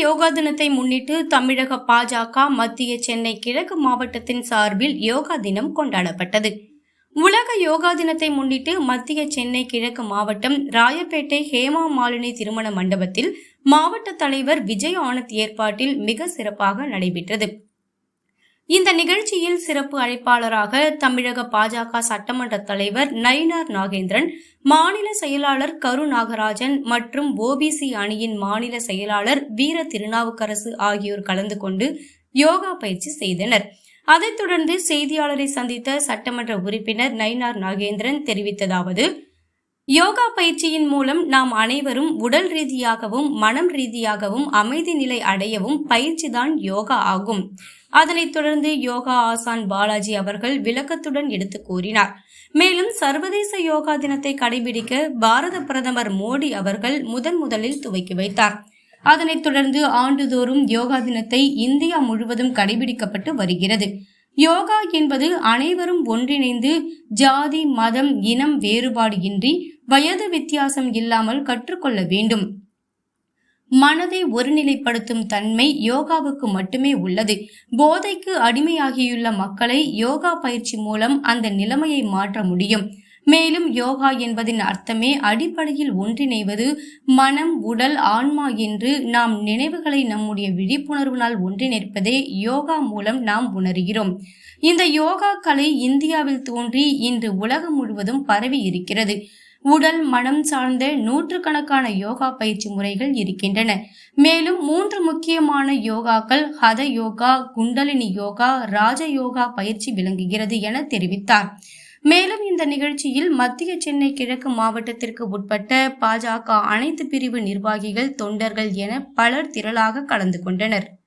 யோகா தினத்தை முன்னிட்டு தமிழக பாஜக மத்திய சென்னை கிழக்கு மாவட்டத்தின் சார்பில் யோகா தினம் கொண்டாடப்பட்டது. உலக யோகா தினத்தை முன்னிட்டு மத்திய சென்னை கிழக்கு மாவட்டம் ராயப்பேட்டை ஹேமா மாலினி திருமண மண்டபத்தில் மாவட்ட தலைவர் விஜய் ஆனந்த் ஏற்பாட்டில் மிக சிறப்பாக நடைபெற்றது. இந்த நிகழ்ச்சியில் சிறப்பு அழைப்பாளராக தமிழக பாஜக சட்டமன்ற தலைவர் நயினார் நாகேந்திரன் மாநில செயலாளர் கரு நாகராஜன் மற்றும் ஓபிசி அணியின் மாநில செயலாளர் வீர திருநாவுக்கரசு ஆகியோர் கலந்து கொண்டு யோகா பயிற்சி செய்தனர். அதைத் தொடர்ந்து செய்தியாளரை சந்தித்த சட்டமன்ற உறுப்பினர் நயினார் நாகேந்திரன் தெரிவித்ததாவது யோகா பயிற்சியின் மூலம் நாம் அனைவரும் உடல் ரீதியாகவும் மனம் ரீதியாகவும் அமைதி நிலை அடையவும் பயிற்சிதான் யோகா ஆகும். அதனைத் தொடர்ந்து யோகா ஆசான் பாலாஜி அவர்கள் விளக்கத்துடன் எடுத்து கூறினார். மேலும் சர்வதேச யோகா தினத்தை கடைபிடிக்க பாரத பிரதமர் மோடி அவர்கள் முதன் முதலில் துவக்கி வைத்தார். அதனைத் தொடர்ந்து ஆண்டுதோறும் யோகா தினத்தை இந்தியா முழுவதும் கடைபிடிக்கப்பட்டு வருகிறது. யோகா என்பது அனைவரும் ஒன்றிணைந்து ஜாதி மதம் இனம் வேறுபாடு இன்றி வயது வித்தியாசம் இல்லாமல் கற்றுக்கொள்ள வேண்டும். மனதை ஒருநிலைப்படுத்தும் தன்மை யோகாவுக்கு மட்டுமே உள்ளது. போதைக்கு அடிமையாகியுள்ள மக்களை யோகா பயிற்சி மூலம் அந்த நிலைமையை மாற்ற முடியும். மேலும் யோகா என்பதின் அர்த்தமே அடிப்படையில் ஒன்றிணைவது மனம் உடல் ஆன்மா என்று நாம் நினைவுகளை நம்முடைய விழிப்புணர்வினால் ஒன்றிணைப்பதே யோகா மூலம் நாம் உணர்கிறோம். இந்த யோகா கலை இந்தியாவில் தோன்றி இன்று உலகம் முழுவதும் பரவி இருக்கிறது. உடல் மனம் சார்ந்த நூற்றுக்கணக்கான யோகா பயிற்சி முறைகள் இருக்கின்றன. மேலும் மூன்று முக்கியமான யோகாக்கள் ஹத யோகா குண்டலினி யோகா ராஜ யோகா பயிற்சி விளங்குகிறது என தெரிவித்தார். மேலும் இந்த நிகழ்ச்சியில் மத்திய சென்னை கிழக்கு மாவட்டத்திற்கு உட்பட்ட பாஜக அனைத்து பிரிவு நிர்வாகிகள் தொண்டர்கள் என பலர் திரளாக கலந்து கொண்டனர்.